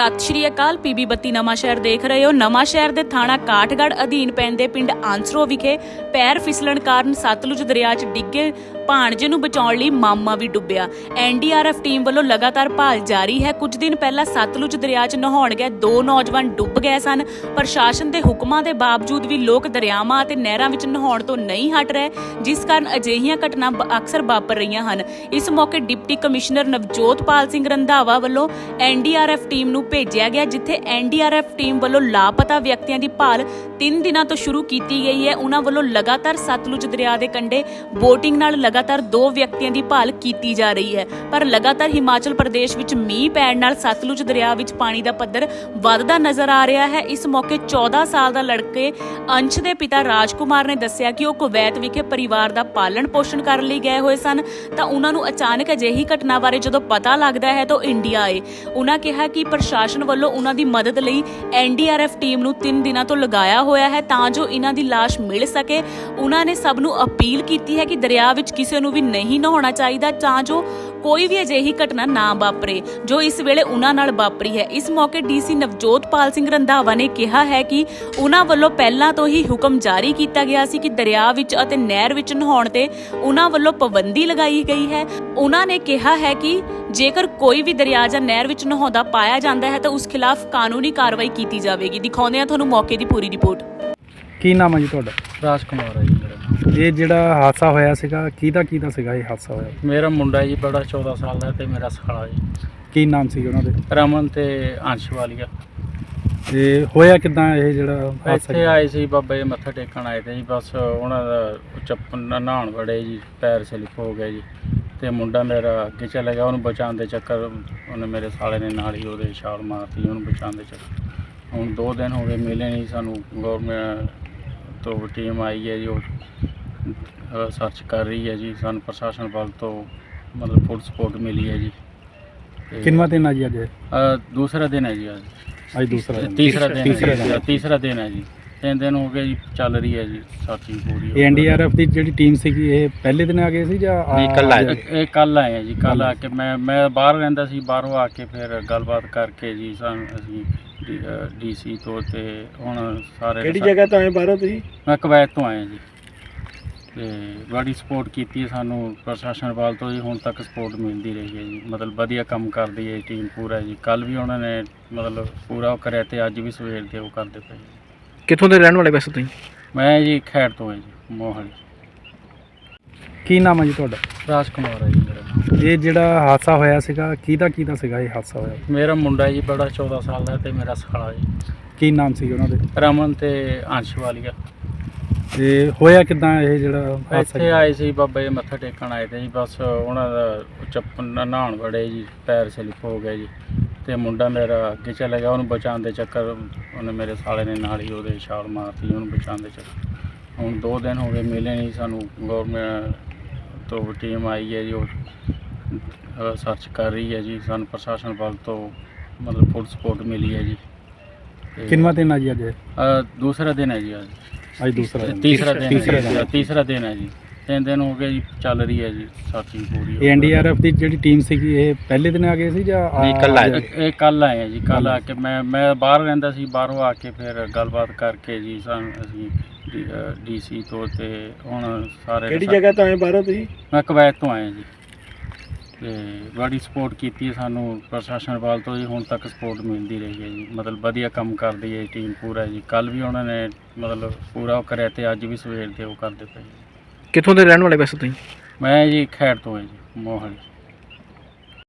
ਸਤਿ ਸ਼੍ਰੀ ਅਕਾਲ, ਪੀਬੀ ਬੱਤੀ ਨਵਾਂ ਸ਼ਹਿਰ ਦੇਖ ਰਹੇ ਹੋ। ਨਵਾਂ ਸ਼ਹਿਰ ਦੇ ਥਾਣਾ ਕਾਠਗੜ੍ਹ ਅਧੀਨ ਪੈਂਦੇ ਪਿੰਡ ਆਂਸਰੋ ਵਿਖੇ ਪੈਰ ਫਿਸਲਣ ਕਾਰਨ ਸਤਲੁਜ ਦਰਿਆ 'ਚ ਡਿੱਗੇ ਭਾਣਜੇ ਨੂੰ ਬਚਾਉਣ ਲਈ ਮਾਮਾ ਵੀ ਡੁੱਬਿਆ। ਐਨਡੀਆਰਐਫ ਟੀਮ ਵੱਲੋਂ ਲਗਾਤਾਰ ਭਾਲ ਜਾਰੀ ਹੈ। ਕੁਝ ਦਿਨ ਪਹਿਲਾਂ ਸਤਲੁਜ ਦਰਿਆ 'ਚ ਨਹਾਉਣ ਗਏ ਦੋ ਨੌਜਵਾਨ ਡੁੱਬ ਗਏ ਸਨ। ਪ੍ਰਸ਼ਾਸਨ ਦੇ ਹੁਕਮਾਂ ਦੇ ਬਾਵਜੂਦ ਵੀ ਲੋਕ ਦਰਿਆਵਾਂ ਅਤੇ ਨਹਿਰਾਂ ਵਿੱਚ ਨਹਾਉਣ ਤੋਂ ਨਹੀਂ ਹਟ ਰਹੇ, ਜਿਸ ਕਾਰਨ ਅਜਿਹੀਆਂ ਘਟਨਾ ਅਕਸਰ ਵਾਪਰ ਰਹੀਆਂ ਹਨ। ਇਸ ਮੌਕੇ ਡਿਪਟੀ ਕਮਿਸ਼ਨਰ ਨਵਜੋਤ ਪਾਲ ਸਿੰਘ ਰੰਧਾਵਾ ਵੱਲੋਂ ਐਨਡੀਆਰਐਫ ਟੀਮ ਨੂੰ ਭੇਜਿਆ ਗਿਆ, ਜਿੱਥੇ ਐਨਡੀਆਰਐਫ ਟੀਮ ਵੱਲੋਂ ਲਾਪਤਾ ਵਿਅਕਤੀਆਂ ਦੀ ਭਾਲ 3 ਦਿਨਾਂ ਤੋਂ ਸ਼ੁਰੂ ਕੀਤੀ ਗਈ ਹੈ। ਉਹਨਾਂ ਵੱਲੋਂ ਲਗਾਤਾਰ ਸਤਲੁਜ ਦਰਿਆ ਦੇ ਕੰਢੇ ਬੋਟਿੰਗ ਨਾਲ ਲਗਾ ਲਗਾਤਾਰ ਦੋ ਵਿਅਕਤੀਆਂ ਦੀ ਭਾਲ ਕੀਤੀ ਜਾ ਰਹੀ ਹੈ। ਪਰ ਲਗਾਤਾਰ ਹਿਮਾਚਲ ਪ੍ਰਦੇਸ਼ ਵਿੱਚ ਮੀਂਹ ਪੈਣ ਨਾਲ ਸਤਲੁਜ ਦਰਿਆ ਵਿੱਚ ਪਾਣੀ ਦਾ ਪੱਧਰ ਵੱਧਦਾ ਨਜ਼ਰ ਆ ਰਿਹਾ ਹੈ। ਇਸ ਮੌਕੇ 14 ਸਾਲ ਦਾ ਲੜਕੇ ਅੰਸ਼ ਦੇ ਪਿਤਾ ਰਾਜਕੁਮਾਰ ਨੇ ਦੱਸਿਆ ਕਿ ਉਹ ਕੁਵੈਤ ਵਿਖੇ ਪਰਿਵਾਰ ਦਾ ਪਾਲਣ ਪੋਸ਼ਣ ਕਰਨ ਲਈ ਗਏ ਹੋਏ ਸਨ। ਤਾਂ ਉਹਨਾਂ ਨੂੰ ਅਚਾਨਕ ਅਜਿਹੀ ਘਟਨਾ ਬਾਰੇ ਜਦੋਂ ਪਤਾ ਲੱਗਦਾ ਹੈ ਤਾਂ ਉਹ ਇੰਡੀਆ ਆਏ। ਉਹਨਾਂ ਕਿਹਾ ਕਿ ਪ੍ਰਸ਼ਾਸਨ ਵੱਲੋਂ ਉਹਨਾਂ ਦੀ ਮਦਦ ਲਈ ਐਨਡੀਆਰਐਫ ਟੀਮ ਨੂੰ 3 ਦਿਨਾਂ ਤੋਂ ਲਗਾਇਆ ਹੋਇਆ ਹੈ ਤਾਂ ਜੋ ਇਹਨਾਂ ਦੀ ਲਾਸ਼ ਮਿਲ ਸਕੇ। ਉਹਨਾਂ ਨੇ ਸਭ ਨੂੰ ਅਪੀਲ ਕੀਤੀ ਹੈ ਕਿ ਦਰਿਆ ਵਿੱਚ ਕਿਸੇ ਨੂੰ ਵੀ ਨਹੀਂ ਨਹਾਉਣਾ ਚਾਹੀਦਾ ਤਾਂ ਜੋ ਕੋਈ ਵੀ ਅਜਿਹੀ ਘਟਨਾ ਨਾ ਵਾਪਰੇ ਜੋ ਇਸ ਵੇਲੇ ਉਹਨਾਂ ਨਾਲ ਵਾਪਰੀ ਹੈ। ਇਸ ਮੌਕੇ ਡੀਸੀ ਨਵਜੋਤਪਾਲ ਸਿੰਘ ਰੰਧਾਵਾ ਨੇ ਕਿਹਾ ਹੈ ਕਿ ਉਹਨਾਂ ਵੱਲੋਂ ਪਹਿਲਾਂ ਤੋਂ ਹੀ ਹੁਕਮ ਜਾਰੀ ਕੀਤਾ ਗਿਆ ਸੀ ਕਿ ਦਰਿਆ ਵਿੱਚ ਅਤੇ ਨਹਿਰ ਵਿੱਚ ਨਹਾਉਣ ਤੇ ਉਹਨਾਂ ਵੱਲੋਂ ਪਾਬੰਦੀ ਲਗਾਈ ਗਈ ਹੈ। ਉਹਨਾਂ ਨੇ ਕਿਹਾ ਹੈ ਕਿ ਜੇਕਰ ਕੋਈ ਵੀ ਦਰਿਆ ਜਾਂ ਨਹਿਰ ਵਿੱਚ ਨਹਾਉਂਦਾ ਪਾਇਆ ਜਾਂਦਾ ਹੈ ਤਾਂ ਉਸ ਖਿਲਾਫ ਕਾਨੂੰਨੀ ਕਾਰਵਾਈ ਕੀਤੀ ਜਾਵੇਗੀ। ਦਿਖਾਉਂਦੇ ਹਾਂ ਤੁਹਾਨੂੰ ਮੌਕੇ ਦੀ ਪੂਰੀ ਰਿਪੋਰਟ। ਕੀ ਨਾਮ ਹੈ ਜੀ ਤੁਹਾਡਾ? ਰਾਜ ਕੁਮਾਰ ਹੈ ਜੀ। ਇਹ ਜਿਹੜਾ ਹਾਦਸਾ ਹੋਇਆ ਸੀਗਾ ਕਿਹਦਾ ਕਿਹਦਾ ਸੀਗਾ ਇਹ ਹਾਦਸਾ ਹੋਇਆ? ਮੇਰਾ ਮੁੰਡਾ ਜੀ ਬੜਾ 14 ਸਾਲ ਦਾ ਤੇ ਮੇਰਾ ਸਾਲਾ ਜੀ। ਕੀ ਨਾਮ ਸੀ ਉਹਨਾਂ ਦੇ? ਰਮਨ ਤੇ ਅੰਸ਼ ਵਾਲੀਆ ਤੇ ਹੋਇਆ ਕਿਦਾਂ ਇਹ ਜਿਹੜਾ ਹਾਦਸਾ ਇੱਥੇ ਆਏ ਸੀ ਬਾਬਾ ਜੀ ਮੱਥਾ ਟੇਕਣ ਆਏ ਤੇ ਜੀ ਬਸ ਉਹਨਾਂ ਦਾ ਚੱਪਣ ਨਹਾਉਣ ਵੜੇ ਜੀ ਪੈਰ ਸਲਿਪ ਹੋ ਗਿਆ ਜੀ। ਤੇ ਮੁੰਡਾ ਮੇਰਾ ਅੱਗੇ ਚਲਾ ਗਿਆ ਉਹਨੂੰ ਬਚਾਉਣ ਦੇ ਚੱਕਰ ਉਹਨੇ ਮੇਰੇ ਸਾਲੇ ਨੇ ਨਾਲ ਹੀ ਉਹਦੇ ਛਾਲ ਮਾਰਤੀ ਉਹਨੂੰ ਬਚਾਉਣ ਦੇ ਚੱਕਰ। ਹੁਣ 2 ਦਿਨ ਹੋ ਗਏ ਮਿਲੇ ਨਹੀਂ ਸਾਨੂੰ। ਗਵਰਨਮੈਂਟ ਤੋਂ ਟੀਮ ਆਈ ਹੈ ਜੀ ਉਹ ਸਰਚ ਕਰ ਰਹੀ ਹੈ ਜੀ। ਸਾਨੂੰ ਪ੍ਰਸ਼ਾਸਨ ਵੱਲ ਤੋਂ ਮਤਲਬ ਫੁੱਲ ਸਪੋਰਟ ਮਿਲੀ ਹੈ ਜੀ। ਤੇ, ਕਿੰਨਵਾ ਦਿਨ ਆ ਜੀ ਅੱਜ? ਇਹ? ਅ, ਦੂਸਰਾ ਦਿਨ ਹੈ ਜੀ ਅੱਜ। ਅੱਜ ਦੂਸਰਾ ਦਿਨ। ਤੀਸਰਾ ਦਿਨ ਤੀਸਰਾ ਹੈ ਜੀ, ਦਿਨ। ਤੀਸਰਾ ਦਿਨ ਹੈ ਜੀ। ਤਿੰਨ ਦਿਨ ਹੋ ਗਏ ਜੀ ਚੱਲ ਰਹੀ ਹੈ ਜੀ ਸਾਥੀ ਪੂਰੀ ਇਹ ਐਨਡੀਆਰਐਫ ਦੀ ਜਿਹੜੀ ਟੀਮ ਸੀਗੀ ਇਹ ਪਹਿਲੇ ਦਿਨ ਆ ਗਏ ਸੀ ਜਾਂ ਆ- ਨਹੀਂ ਕੱਲ ਆਏ। ਅੱਜ? ਇਹ ਕੱਲ ਆਏ ਆ ਜੀ ਕੱਲ ਕੱਲ੍ਹ ਆ ਕੇ ਮੈਂ ਮੈਂ ਬਾਹਰ ਰਹਿੰਦਾ ਸੀ ਬਾਹਰੋਂ ਆ ਕੇ ਫਿਰ ਗੱਲਬਾਤ ਕਰਕੇ ਜੀ ਸਾਨੂੰ ਅਸੀਂ ਡੀਸੀ ਤੋਂ ਤੇ ਹੁਣ ਸਾਰੇ ਕਿਹੜੀ ਜਗ੍ਹਾ ਤੋਂ ਆਏ ਬਾਹਰੋਂ ਤੁਸੀਂ? ਮੈਂ ਕੁਵੈਤ ਤੋਂ ਆਇਆ ਜੀ। ਤੇ ਬੜੀ ਸਪੋਰਟ ਕੀਤੀ ਹੈ ਸਾਨੂੰ ਪ੍ਰਸ਼ਾਸਨ ਵੱਲ ਤੋਂ ਜੀ ਹੁਣ ਤੱਕ ਸਪੋਰਟ ਮਿਲਦੀ ਰਹੀ ਹੈ ਜੀ। ਮਤਲਬ ਵਧੀਆ ਕੰਮ ਕਰਦੀ ਹੈ ਟੀਮ ਪੂਰਾ ਜੀ। ਕੱਲ ਵੀ ਉਹਨਾਂ ਨੇ ਮਤਲਬ ਪੂਰਾ ਉਹ ਕਰਿਆ ਤੇ ਅੱਜ ਵੀ ਸਵੇਰ ਦੇ ਉਹ ਕਰਦੇ ਪਏ ਕਿੱਥੋਂ ਦੇ ਰਹਿਣ ਵਾਲੇ ਵੈਸੇ ਤੁਸੀਂ? ਮੈਂ ਜੀ ਖੈੜ ਤੋਂ ਹਾਂ ਜੀ ਮੋਹਾਲੀ। ਕੀ ਨਾਮ ਹੈ ਜੀ ਤੁਹਾਡਾ? ਰਾਜ ਕੁਮਾਰ ਹੈ ਜੀ ਮੇਰਾ ਨਾਮ। ਇਹ ਜਿਹੜਾ ਹਾਦਸਾ ਹੋਇਆ ਸੀਗਾ ਕਿਹਦਾ ਕਿਹਦਾ ਸੀਗਾ ਇਹ ਹਾਦਸਾ ਹੋਇਆ? ਮੇਰਾ ਮੁੰਡਾ ਜੀ ਬੜਾ 14 ਸਾਲ ਦਾ ਤੇ ਮੇਰਾ ਸਾਲਾ ਜੀ। ਕੀ ਨਾਮ ਸੀ ਉਹਨਾਂ ਦੇ? ਰਮਨ ਤੇ ਅੰਸ਼ ਵਾਲੀਆ। ਤੇ ਹੋਇਆ ਕਿਦਾਂ ਇਹ ਜਿਹੜਾ ਹਾਦਸਾ ਇੱਥੇ ਆਏ ਸੀ ਬਾਬਾ ਜੀ ਮੱਥਾ ਟੇਕਣ ਆਏ ਤੇ ਜੀ ਬਸ ਉਹਨਾਂ ਦਾ ਚੱਪਣ ਨਹਾਉਣ ਵੜੇ ਜੀ ਪੈਰ ਸਲਿਪ ਹੋ ਗਿਆ ਜੀ। ਤੇ ਮੁੰਡਾ ਮੇਰਾ ਅੱਗੇ ਚਲਾ ਗਿਆ ਉਹਨੂੰ ਬਚਾਉਣ ਦੇ ਚੱਕਰ ਉਹਨੇ ਮੇਰੇ ਸਾਲੇ ਨੇ ਨਾਲ ਹੀ ਉਹਦੇ ਛਾਲ ਮਾਰਤੀ ਉਹਨੂੰ ਬਚਾਉਣ ਦੇ ਚੱਕਰ। ਹੁਣ 2 ਦਿਨ ਹੋ ਗਏ ਮਿਲੇ ਨਹੀਂ ਸਾਨੂੰ ਗਵਰਨਮੈਂਟ ਤੋਂ ਟੀਮ ਆਈ ਹੈ ਜੀ ਉਹ ਸਰਚ ਕਰ ਰਹੀ ਹੈ ਜੀ ਸਾਨੂੰ ਪ੍ਰਸ਼ਾਸਨ ਵੱਲ ਤੋਂ ਮਤਲਬ ਫੁੱਲ ਸਪੋਰਟ ਮਿਲੀ ਹੈ ਜੀ। ਤੇ, ਕਿੰਨਵਾ ਦਿਨ ਆ ਜੀ ਅੱਜ? ਇਹ? ਅ, ਦੂਸਰਾ ਦਿਨ ਹੈ ਜੀ ਅੱਜ। ਅੱਜ ਦੂਸਰਾ ਦਿਨ। ਤੀਸਰਾ ਦਿਨ ਤੀਸਰਾ ਹੈ ਜੀ, ਦਿਨ। ਤੀਸਰਾ ਦਿਨ ਹੈ ਜੀ। ਤਿੰਨ ਦਿਨ ਹੋ ਗਏ ਜੀ ਚੱਲ ਰਹੀ ਹੈ ਜੀ ਸਾਥੀ ਪੂਰੀ ਇਹ ਐਨਡੀਆਰਐਫ ਦੀ ਜਿਹੜੀ ਟੀਮ ਸੀਗੀ ਇਹ ਪਹਿਲੇ ਦਿਨ ਆ ਗਏ ਸੀ ਜਾਂ ਆ- ਨਹੀਂ, ਕੱਲ੍ਹ ਆਏ। ਅੱਜ? ਇਹ ਕੱਲ ਆਏ ਆ ਜੀ ਕੱਲ ਕੱਲ੍ਹ ਆ ਕੇ ਮੈਂ ਮੈਂ ਬਾਹਰ ਰਹਿੰਦਾ ਸੀ ਬਾਹਰੋਂ ਆ ਕੇ ਫਿਰ ਗੱਲਬਾਤ ਕਰਕੇ ਜੀ ਸਾਨੂੰ ਅਸੀਂ ਡੀਸੀ ਤੋਂ ਤੇ ਹੁਣ ਸਾਰੇ ਕਿਹੜੀ ਜਗ੍ਹਾ ਤੋਂ ਆਏ ਬਾਹਰੋਂ ਤੁਸੀਂ? ਮੈਂ ਕੁਵੈਤ ਤੋਂ ਆਇਆ ਜੀ। ਤੇ ਬੜੀ ਸਪੋਰਟ ਕੀਤੀ ਹੈ ਸਾਨੂੰ ਪ੍ਰਸ਼ਾਸਨ ਵੱਲ ਤੋਂ ਜੀ ਹੁਣ ਤੱਕ ਸਪੋਰਟ ਮਿਲਦੀ ਰਹੀ ਹੈ ਜੀ। ਮਤਲਬ ਵਧੀਆ ਕੰਮ ਕਰਦੀ ਹੈ ਟੀਮ ਪੂਰਾ ਜੀ। ਕੱਲ ਵੀ ਉਹਨਾਂ ਨੇ ਮਤਲਬ ਪੂਰਾ ਉਹ ਕਰਿਆ ਤੇ ਅੱਜ ਵੀ ਸਵੇਰ ਦੇ ਉਹ ਕਰਦੇ ਪਏ ਕਿੱਥੋਂ ਦੇ ਰਹਿਣ ਵਾਲੇ ਵੈਸੇ ਤੁਸੀਂ? ਮੈਂ ਜੀ ਖੈੜ ਤੋਂ ਹਾਂ ਜੀ ਮੋਹਾਲੀ।